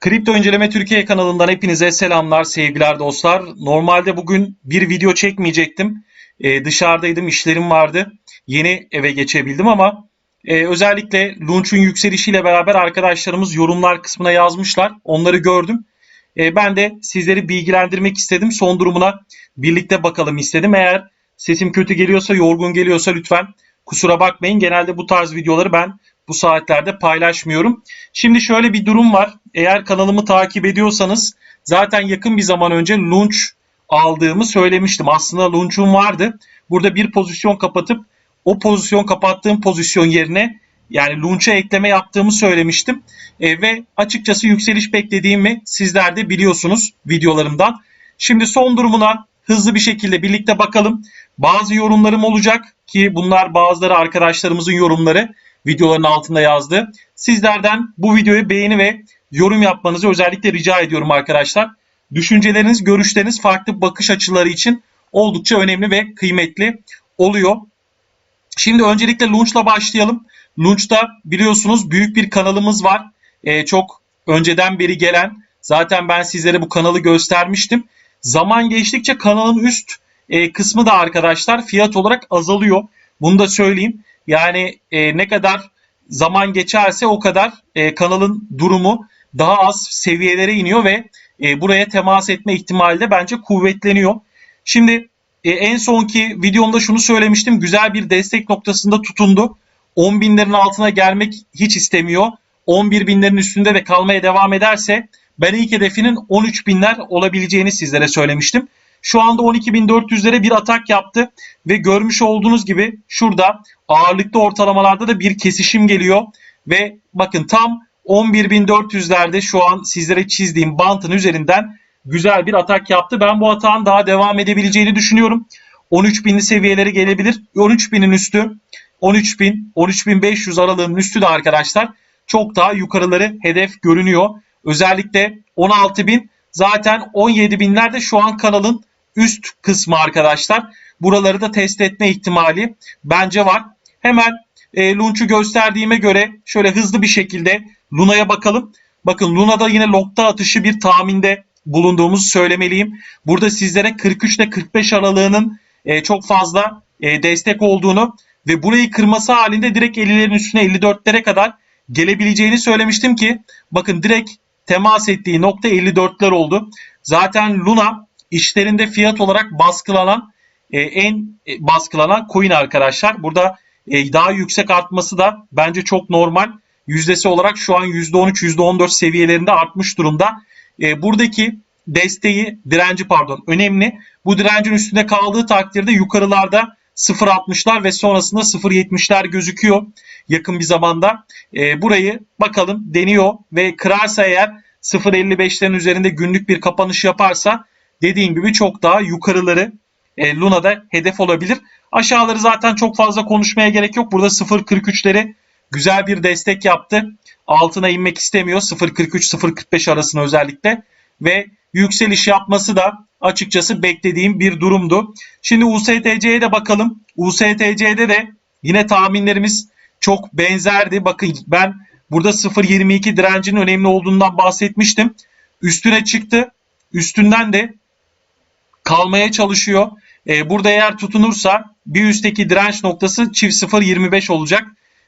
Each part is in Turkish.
Kripto İnceleme Türkiye kanalından hepinize selamlar, sevgiler dostlar. Normalde bugün bir video çekmeyecektim. Ee, dışarıdaydım, işlerim vardı. Yeni eve geçebildim ama e, özellikle Launch'un yükselişiyle beraber arkadaşlarımız yorumlar kısmına yazmışlar. Onları gördüm. E, ben de sizleri bilgilendirmek istedim. Son durumuna birlikte bakalım istedim. Eğer sesim kötü geliyorsa, yorgun geliyorsa lütfen kusura bakmayın. Genelde bu tarz videoları ben bu saatlerde paylaşmıyorum. Şimdi şöyle bir durum var. Eğer kanalımı takip ediyorsanız zaten yakın bir zaman önce launch aldığımı söylemiştim. Aslında launch'um vardı. Burada bir pozisyon kapatıp o pozisyon kapattığım pozisyon yerine yani launch'a ekleme yaptığımı söylemiştim. E, ve açıkçası yükseliş beklediğimi sizler de biliyorsunuz videolarımdan. Şimdi son durumuna hızlı bir şekilde birlikte bakalım. Bazı yorumlarım olacak ki bunlar bazıları arkadaşlarımızın yorumları videoların altında yazdı. Sizlerden bu videoyu beğeni ve yorum yapmanızı özellikle rica ediyorum arkadaşlar. Düşünceleriniz, görüşleriniz farklı bakış açıları için oldukça önemli ve kıymetli oluyor. Şimdi öncelikle Launch'la başlayalım. Launch'ta biliyorsunuz büyük bir kanalımız var. Ee, çok önceden beri gelen. Zaten ben sizlere bu kanalı göstermiştim. Zaman geçtikçe kanalın üst e, kısmı da arkadaşlar fiyat olarak azalıyor. Bunu da söyleyeyim. Yani e, ne kadar zaman geçerse o kadar e, kanalın durumu daha az seviyelere iniyor ve e, buraya temas etme ihtimali de bence kuvvetleniyor. Şimdi e, en sonki videomda şunu söylemiştim. Güzel bir destek noktasında tutundu. 10 binlerin altına gelmek hiç istemiyor. 11 binlerin üstünde de kalmaya devam ederse ben ilk hedefinin 13 binler olabileceğini sizlere söylemiştim. Şu anda 12.400'lere bir atak yaptı ve görmüş olduğunuz gibi şurada ağırlıklı ortalamalarda da bir kesişim geliyor ve bakın tam 11.400'lerde şu an sizlere çizdiğim bantın üzerinden güzel bir atak yaptı. Ben bu atağın daha devam edebileceğini düşünüyorum. 13.000'li seviyeleri gelebilir. 13.000'in üstü 13.000 13.500 aralığının üstü de arkadaşlar çok daha yukarıları hedef görünüyor. Özellikle 16.000 zaten 17.000'lerde şu an kanalın üst kısmı arkadaşlar. Buraları da test etme ihtimali bence var. Hemen e, Launch'u gösterdiğime göre şöyle hızlı bir şekilde Luna'ya bakalım. Bakın Luna'da yine nokta atışı bir tahminde bulunduğumuzu söylemeliyim. Burada sizlere 43 ile 45 aralığının e, çok fazla e, destek olduğunu ve burayı kırması halinde direkt 50'lerin üstüne 54'lere kadar gelebileceğini söylemiştim ki bakın direkt temas ettiği nokta 54'ler oldu. Zaten Luna işlerinde fiyat olarak baskılanan e, en e, baskılanan coin arkadaşlar. Burada e, daha yüksek artması da bence çok normal. Yüzdesi olarak şu an %13 %14 seviyelerinde artmış durumda. E, buradaki desteği direnci pardon önemli. Bu direncin üstünde kaldığı takdirde yukarılarda 0.60'lar ve sonrasında 0.70'ler gözüküyor yakın bir zamanda. E, burayı bakalım deniyor ve kırarsa eğer 0.55'lerin üzerinde günlük bir kapanış yaparsa dediğim gibi çok daha yukarıları e, Luna'da hedef olabilir. Aşağıları zaten çok fazla konuşmaya gerek yok. Burada 0.43'leri güzel bir destek yaptı. Altına inmek istemiyor. 0.43-0.45 arasında özellikle. Ve yükseliş yapması da açıkçası beklediğim bir durumdu. Şimdi USTC'ye de bakalım. USTC'de de yine tahminlerimiz çok benzerdi. Bakın ben burada 0.22 direncinin önemli olduğundan bahsetmiştim. Üstüne çıktı. Üstünden de kalmaya çalışıyor. Ee, burada eğer tutunursa bir üstteki direnç noktası çift 0.25 olacak.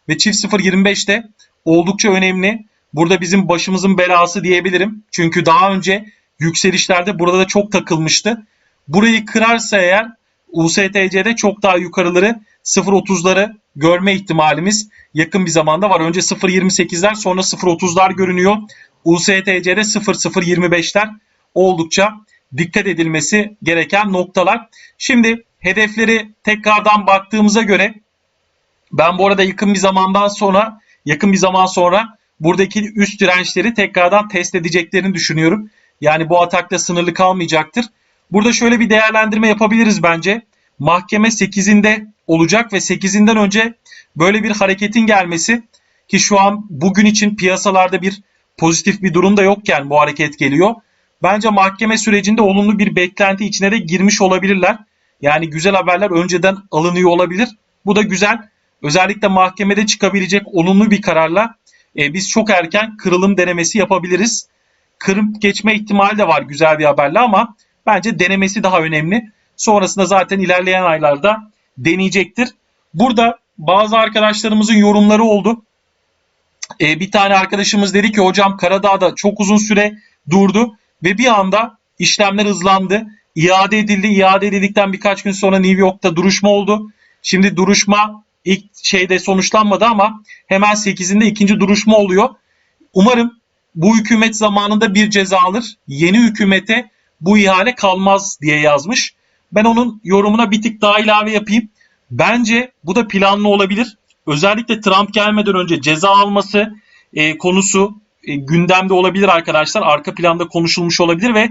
Ve çift 0.25 de oldukça önemli. Burada bizim başımızın belası diyebilirim. Çünkü daha önce yükselişlerde burada da çok takılmıştı. Burayı kırarsa eğer USTC'de çok daha yukarıları 0.30'ları görme ihtimalimiz yakın bir zamanda var. Önce 0.28'ler sonra 0.30'lar görünüyor. USTC'de 0.025'ler oldukça dikkat edilmesi gereken noktalar. Şimdi hedefleri tekrardan baktığımıza göre ben bu arada yakın bir zamandan sonra yakın bir zaman sonra buradaki üst dirençleri tekrardan test edeceklerini düşünüyorum. Yani bu atakta sınırlı kalmayacaktır. Burada şöyle bir değerlendirme yapabiliriz bence. Mahkeme 8'inde olacak ve 8'inden önce böyle bir hareketin gelmesi ki şu an bugün için piyasalarda bir pozitif bir durum da yokken bu hareket geliyor. Bence mahkeme sürecinde olumlu bir beklenti içine de girmiş olabilirler. Yani güzel haberler önceden alınıyor olabilir. Bu da güzel. Özellikle mahkemede çıkabilecek olumlu bir kararla e, biz çok erken kırılım denemesi yapabiliriz. kırıp geçme ihtimali de var güzel bir haberle ama bence denemesi daha önemli. Sonrasında zaten ilerleyen aylarda deneyecektir. Burada bazı arkadaşlarımızın yorumları oldu. Ee, bir tane arkadaşımız dedi ki hocam Karadağ'da çok uzun süre durdu ve bir anda işlemler hızlandı. İade edildi. İade edildikten birkaç gün sonra New York'ta duruşma oldu. Şimdi duruşma ilk şeyde sonuçlanmadı ama hemen 8'inde ikinci duruşma oluyor. Umarım bu hükümet zamanında bir ceza alır. Yeni hükümete bu ihale kalmaz diye yazmış. Ben onun yorumuna bir tık daha ilave yapayım. Bence bu da planlı olabilir. Özellikle Trump gelmeden önce ceza alması e, konusu e, gündemde olabilir arkadaşlar. Arka planda konuşulmuş olabilir ve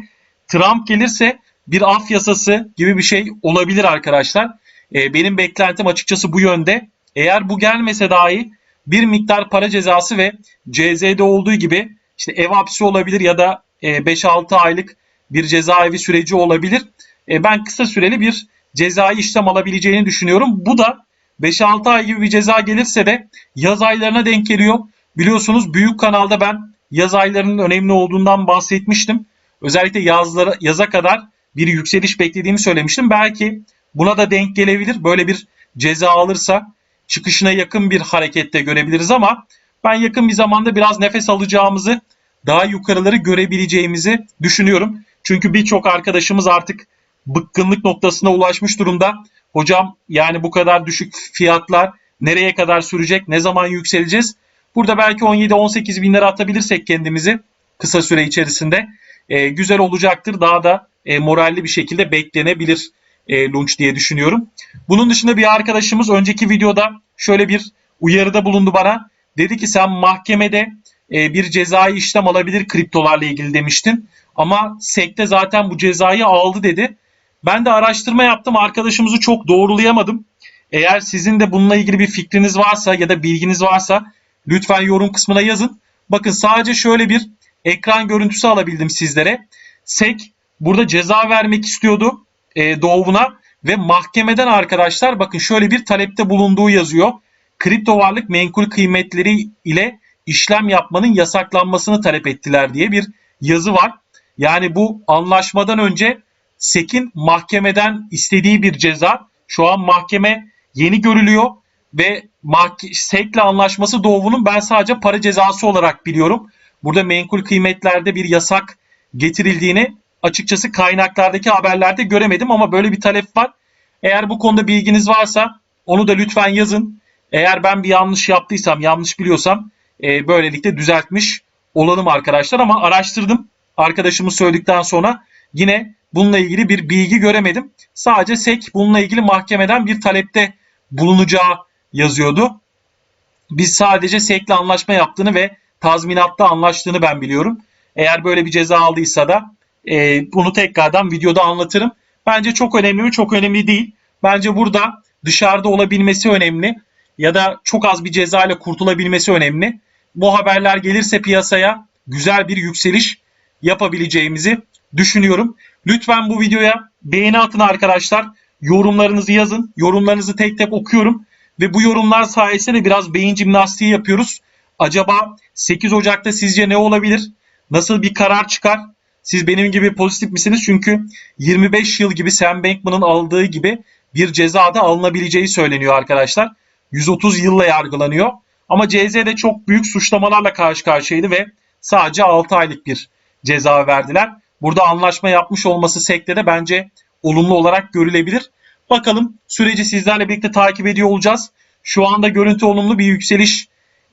Trump gelirse bir af yasası gibi bir şey olabilir arkadaşlar. E, benim beklentim açıkçası bu yönde. Eğer bu gelmese dahi bir miktar para cezası ve CZ'de olduğu gibi işte ev hapsi olabilir ya da e, 5-6 aylık bir cezaevi süreci olabilir. E, ben kısa süreli bir cezai işlem alabileceğini düşünüyorum. Bu da 5-6 ay gibi bir ceza gelirse de yaz aylarına denk geliyor. Biliyorsunuz büyük kanalda ben yaz aylarının önemli olduğundan bahsetmiştim. Özellikle yazlara, yaza kadar bir yükseliş beklediğimi söylemiştim. Belki buna da denk gelebilir. Böyle bir ceza alırsa çıkışına yakın bir harekette görebiliriz ama ben yakın bir zamanda biraz nefes alacağımızı, daha yukarıları görebileceğimizi düşünüyorum. Çünkü birçok arkadaşımız artık bıkkınlık noktasına ulaşmış durumda. Hocam yani bu kadar düşük fiyatlar nereye kadar sürecek, ne zaman yükseleceğiz? Burada belki 17-18 bin lira atabilirsek kendimizi kısa süre içerisinde e, güzel olacaktır. Daha da e, moralli bir şekilde beklenebilir e, launch diye düşünüyorum. Bunun dışında bir arkadaşımız önceki videoda şöyle bir uyarıda bulundu bana. Dedi ki sen mahkemede e, bir cezai işlem alabilir kriptolarla ilgili demiştin. Ama SEC'te zaten bu cezayı aldı dedi. Ben de araştırma yaptım. Arkadaşımızı çok doğrulayamadım. Eğer sizin de bununla ilgili bir fikriniz varsa ya da bilginiz varsa lütfen yorum kısmına yazın. Bakın sadece şöyle bir ekran görüntüsü alabildim sizlere. SEC burada ceza vermek istiyordu e, Doğu'na ve mahkemeden arkadaşlar bakın şöyle bir talepte bulunduğu yazıyor. Kripto varlık menkul kıymetleri ile işlem yapmanın yasaklanmasını talep ettiler diye bir yazı var. Yani bu anlaşmadan önce SEC'in mahkemeden istediği bir ceza. Şu an mahkeme yeni görülüyor ve SEC'le anlaşması Doğu'nun ben sadece para cezası olarak biliyorum. Burada menkul kıymetlerde bir yasak getirildiğini açıkçası kaynaklardaki haberlerde göremedim ama böyle bir talep var. Eğer bu konuda bilginiz varsa onu da lütfen yazın. Eğer ben bir yanlış yaptıysam, yanlış biliyorsam e, böylelikle düzeltmiş olalım arkadaşlar. Ama araştırdım arkadaşımız söyledikten sonra yine bununla ilgili bir bilgi göremedim. Sadece SEC bununla ilgili mahkemeden bir talepte bulunacağı yazıyordu. Biz sadece SEC'le anlaşma yaptığını ve tazminatta anlaştığını ben biliyorum. Eğer böyle bir ceza aldıysa da e, bunu tekrardan videoda anlatırım. Bence çok önemli mi? Çok önemli değil. Bence burada dışarıda olabilmesi önemli ya da çok az bir ceza ile kurtulabilmesi önemli. Bu haberler gelirse piyasaya güzel bir yükseliş yapabileceğimizi düşünüyorum. Lütfen bu videoya beğeni atın arkadaşlar. Yorumlarınızı yazın. Yorumlarınızı tek tek okuyorum. Ve bu yorumlar sayesinde biraz beyin jimnastiği yapıyoruz. Acaba 8 Ocak'ta sizce ne olabilir? Nasıl bir karar çıkar? Siz benim gibi pozitif misiniz? Çünkü 25 yıl gibi Sam Bankman'ın aldığı gibi bir ceza da alınabileceği söyleniyor arkadaşlar. 130 yılla yargılanıyor. Ama CZ'de çok büyük suçlamalarla karşı karşıyaydı ve sadece 6 aylık bir ceza verdiler. Burada anlaşma yapmış olması sektede bence olumlu olarak görülebilir. Bakalım süreci sizlerle birlikte takip ediyor olacağız. Şu anda görüntü olumlu bir yükseliş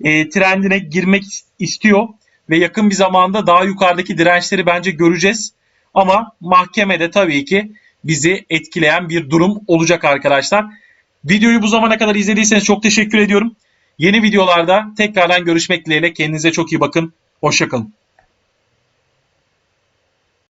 e, trendine girmek istiyor ve yakın bir zamanda daha yukarıdaki dirençleri bence göreceğiz. Ama mahkemede tabii ki bizi etkileyen bir durum olacak arkadaşlar. Videoyu bu zamana kadar izlediyseniz çok teşekkür ediyorum. Yeni videolarda tekrardan görüşmek dileğiyle kendinize çok iyi bakın. Hoşçakalın.